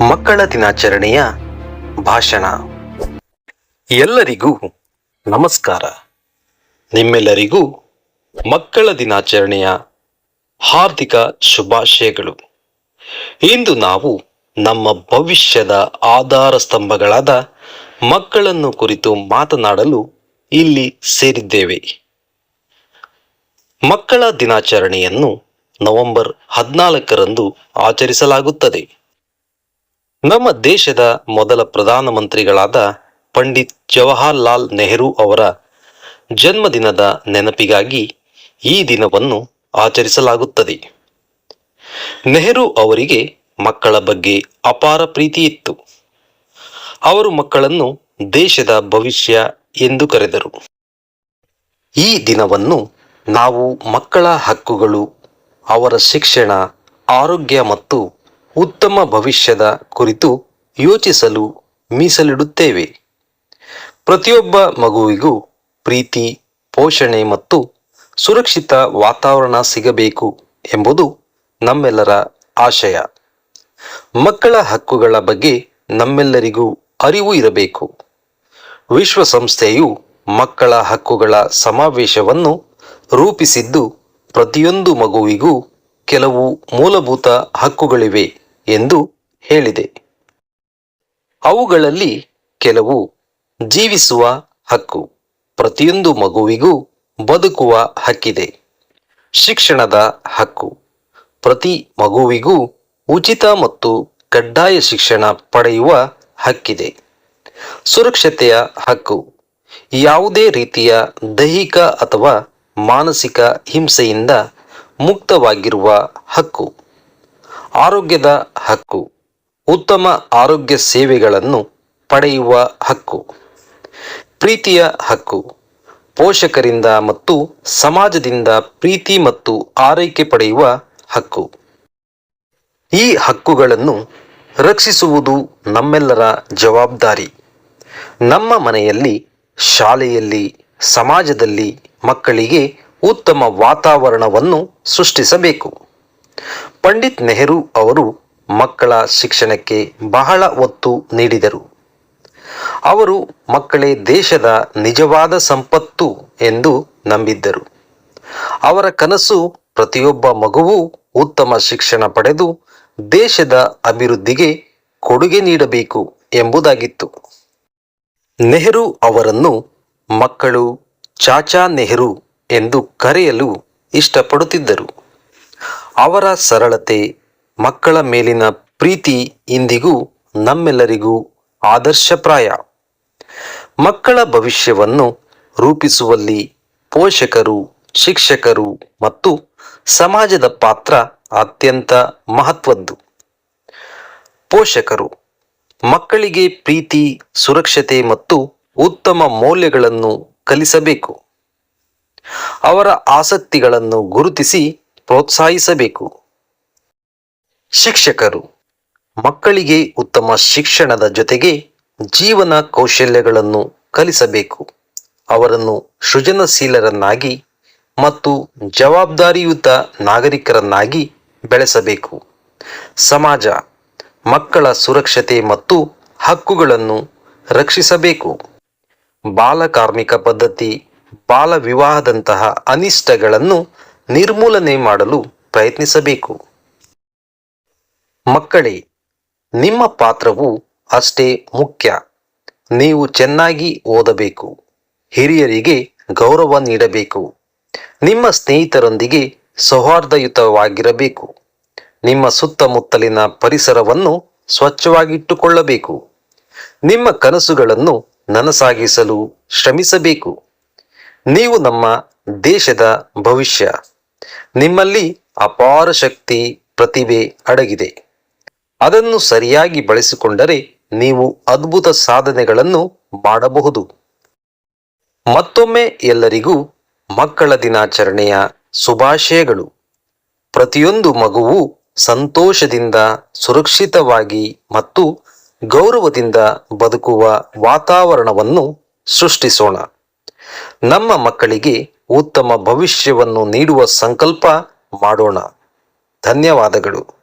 ಮಕ್ಕಳ ದಿನಾಚರಣೆಯ ಭಾಷಣ. ಎಲ್ಲರಿಗೂ ನಮಸ್ಕಾರ. ನಿಮ್ಮೆಲ್ಲರಿಗೂ ಮಕ್ಕಳ ದಿನಾಚರಣೆಯ ಹಾರ್ದಿಕ ಶುಭಾಶಯಗಳು. ಇಂದು ನಾವು ನಮ್ಮ ಭವಿಷ್ಯದ ಆಧಾರ ಸ್ತಂಭಗಳಾದ ಮಕ್ಕಳನ್ನು ಕುರಿತು ಮಾತನಾಡಲು ಇಲ್ಲಿ ಸೇರಿದ್ದೇವೆ. ಮಕ್ಕಳ ದಿನಾಚರಣೆಯನ್ನು ನವೆಂಬರ್ ಹದಿನಾಲ್ಕರಂದು ಆಚರಿಸಲಾಗುತ್ತದೆ. ನಮ್ಮ ದೇಶದ ಮೊದಲ ಪ್ರಧಾನಮಂತ್ರಿಗಳಾದ ಪಂಡಿತ್ ಜವಾಹರ್ಲಾಲ್ ನೆಹರು ಅವರ ಜನ್ಮದಿನದ ನೆನಪಿಗಾಗಿ ಈ ದಿನವನ್ನು ಆಚರಿಸಲಾಗುತ್ತದೆ. ನೆಹರು ಅವರಿಗೆ ಮಕ್ಕಳ ಬಗ್ಗೆ ಅಪಾರ ಪ್ರೀತಿ ಇತ್ತು. ಅವರು ಮಕ್ಕಳನ್ನು ದೇಶದ ಭವಿಷ್ಯ ಎಂದು ಕರೆದರು. ಈ ದಿನವನ್ನು ನಾವು ಮಕ್ಕಳ ಹಕ್ಕುಗಳು, ಅವರ ಶಿಕ್ಷಣ, ಆರೋಗ್ಯ ಮತ್ತು ಉತ್ತಮ ಭವಿಷ್ಯದ ಕುರಿತು ಯೋಚಿಸಲು ಮೀಸಲಿಡುತ್ತೇವೆ. ಪ್ರತಿಯೊಬ್ಬ ಮಗುವಿಗೂ ಪ್ರೀತಿ, ಪೋಷಣೆ ಮತ್ತು ಸುರಕ್ಷಿತ ವಾತಾವರಣ ಸಿಗಬೇಕು ಎಂಬುದು ನಮ್ಮೆಲ್ಲರ ಆಶಯ. ಮಕ್ಕಳ ಹಕ್ಕುಗಳ ಬಗ್ಗೆ ನಮ್ಮೆಲ್ಲರಿಗೂ ಅರಿವು ಇರಬೇಕು. ವಿಶ್ವಸಂಸ್ಥೆಯು ಮಕ್ಕಳ ಹಕ್ಕುಗಳ ಸಮಾವೇಶವನ್ನು ರೂಪಿಸಿದ್ದು ಪ್ರತಿಯೊಂದು ಮಗುವಿಗೂ ಕೆಲವು ಮೂಲಭೂತ ಹಕ್ಕುಗಳಿವೆ. ಎಂದು ಹೇಳಿದೆ. ಅವುಗಳಲ್ಲಿ ಕೆಲವು ಜೀವಿಸುವ ಹಕ್ಕು, ಪ್ರತಿಯೊಂದು ಮಗುವಿಗೂ ಬದುಕುವ ಹಕ್ಕಿದೆ. ಶಿಕ್ಷಣದ ಹಕ್ಕು, ಪ್ರತಿ ಮಗುವಿಗೂ ಉಚಿತ ಮತ್ತು ಕಡ್ಡಾಯ ಶಿಕ್ಷಣ ಪಡೆಯುವ ಹಕ್ಕಿದೆ. ಸುರಕ್ಷತೆಯ ಹಕ್ಕು, ಯಾವುದೇ ರೀತಿಯ ದೈಹಿಕ ಅಥವಾ ಮಾನಸಿಕ ಹಿಂಸೆಯಿಂದ ಮುಕ್ತವಾಗಿರುವ ಹಕ್ಕು. ಆರೋಗ್ಯದ ಹಕ್ಕು, ಉತ್ತಮ ಆರೋಗ್ಯ ಸೇವೆಗಳನ್ನು ಪಡೆಯುವ ಹಕ್ಕು, ಪ್ರೀತಿಯ ಹಕ್ಕು, ಪೋಷಕರಿಂದ ಮತ್ತು ಸಮಾಜದಿಂದ ಪ್ರೀತಿ ಮತ್ತು ಆರೈಕೆ ಪಡೆಯುವ ಹಕ್ಕು. ಈ ಹಕ್ಕುಗಳನ್ನು ರಕ್ಷಿಸುವುದು ನಮ್ಮೆಲ್ಲರ ಜವಾಬ್ದಾರಿ. ನಮ್ಮ ಮನೆಯಲ್ಲಿ, ಶಾಲೆಯಲ್ಲಿ, ಸಮಾಜದಲ್ಲಿ ಮಕ್ಕಳಿಗೆ ಉತ್ತಮ ವಾತಾವರಣವನ್ನು ಸೃಷ್ಟಿಸಬೇಕು. ಪಂಡಿತ್ ನೆಹರು ಅವರು ಮಕ್ಕಳ ಶಿಕ್ಷಣಕ್ಕೆ ಬಹಳ ಒತ್ತು ನೀಡಿದರು. ಅವರು ಮಕ್ಕಳೇ ದೇಶದ ನಿಜವಾದ ಸಂಪತ್ತು ಎಂದು ನಂಬಿದ್ದರು. ಅವರ ಕನಸು ಪ್ರತಿಯೊಬ್ಬ ಮಗುವೂ ಉತ್ತಮ ಶಿಕ್ಷಣ ಪಡೆದು ದೇಶದ ಅಭಿವೃದ್ಧಿಗೆ ಕೊಡುಗೆ ನೀಡಬೇಕು ಎಂಬುದಾಗಿತ್ತು. ನೆಹರು ಅವರನ್ನು ಮಕ್ಕಳು ಚಾಚಾ ನೆಹರು ಎಂದು ಕರೆಯಲು ಇಷ್ಟಪಡುತ್ತಿದ್ದರು. ಅವರ ಸರಳತೆ, ಮಕ್ಕಳ ಮೇಲಿನ ಪ್ರೀತಿ ಇಂದಿಗೂ ನಮ್ಮೆಲ್ಲರಿಗೂ ಆದರ್ಶಪ್ರಾಯ. ಮಕ್ಕಳ ಭವಿಷ್ಯವನ್ನು ರೂಪಿಸುವಲ್ಲಿ ಪೋಷಕರು, ಶಿಕ್ಷಕರು ಮತ್ತು ಸಮಾಜದ ಪಾತ್ರ ಅತ್ಯಂತ ಮಹತ್ವದ್ದು. ಪೋಷಕರು, ಮಕ್ಕಳಿಗೆ ಪ್ರೀತಿ, ಸುರಕ್ಷತೆ ಮತ್ತು ಉತ್ತಮ ಮೌಲ್ಯಗಳನ್ನು ಕಲಿಸಬೇಕು. ಅವರ ಆಸಕ್ತಿಗಳನ್ನು ಗುರುತಿಸಿ ಪ್ರೋತ್ಸಾಹಿಸಬೇಕು. ಶಿಕ್ಷಕರು, ಮಕ್ಕಳಿಗೆ ಉತ್ತಮ ಶಿಕ್ಷಣದ ಜೊತೆಗೆ ಜೀವನ ಕೌಶಲ್ಯಗಳನ್ನು ಕಲಿಸಬೇಕು. ಅವರನ್ನು ಸೃಜನಶೀಲರನ್ನಾಗಿ ಮತ್ತು ಜವಾಬ್ದಾರಿಯುತ ನಾಗರಿಕರನ್ನಾಗಿ ಬೆಳೆಸಬೇಕು. ಸಮಾಜ, ಮಕ್ಕಳ ಸುರಕ್ಷತೆ ಮತ್ತು ಹಕ್ಕುಗಳನ್ನು ರಕ್ಷಿಸಬೇಕು. ಬಾಲಕಾರ್ಮಿಕ ಪದ್ಧತಿ ಬಾಲ ವಿವಾಹದಂತಹ ಅನಿಷ್ಟಗಳನ್ನು ನಿರ್ಮೂಲನೆ ಮಾಡಲು ಪ್ರಯತ್ನಿಸಬೇಕು. ಮಕ್ಕಳೇ, ನಿಮ್ಮ ಪಾತ್ರವು ಅಷ್ಟೇ ಮುಖ್ಯ. ನೀವು ಚೆನ್ನಾಗಿ ಓದಬೇಕು. ಹಿರಿಯರಿಗೆ ಗೌರವ ನೀಡಬೇಕು. ನಿಮ್ಮ ಸ್ನೇಹಿತರೊಂದಿಗೆ ಸೌಹಾರ್ದಯುತವಾಗಿರಬೇಕು. ನಿಮ್ಮ ಸುತ್ತಮುತ್ತಲಿನ ಪರಿಸರವನ್ನು ಸ್ವಚ್ಛವಾಗಿಟ್ಟುಕೊಳ್ಳಬೇಕು ನಿಮ್ಮ ಕನಸುಗಳನ್ನು ನನಸಾಗಿಸಲು ಶ್ರಮಿಸಬೇಕು. ನೀವು ನಮ್ಮ ದೇಶದ ಭವಿಷ್ಯ. ನಿಮ್ಮಲ್ಲಿ ಅಪಾರ ಶಕ್ತಿ, ಪ್ರತಿಭೆ ಅಡಗಿದೆ. ಅದನ್ನು ಸರಿಯಾಗಿ ಬಳಸಿಕೊಂಡರೆ ನೀವು ಅದ್ಭುತ ಸಾಧನೆಗಳನ್ನು ಮಾಡಬಹುದು. ಮತ್ತೊಮ್ಮೆ ಎಲ್ಲರಿಗೂ ಮಕ್ಕಳ ದಿನಾಚರಣೆಯ ಶುಭಾಶಯಗಳು. ಪ್ರತಿಯೊಂದು ಮಗುವು ಸಂತೋಷದಿಂದ, ಸುರಕ್ಷಿತವಾಗಿ ಮತ್ತು ಗೌರವದಿಂದ ಬದುಕುವ ವಾತಾವರಣವನ್ನು ಸೃಷ್ಟಿಸೋಣ. ನಮ್ಮ ಮಕ್ಕಳಿಗೆ ಉತ್ತಮ ಭವಿಷ್ಯವನ್ನು ನೀಡುವ ಸಂಕಲ್ಪ ಮಾಡೋಣ. ಧನ್ಯವಾದಗಳು.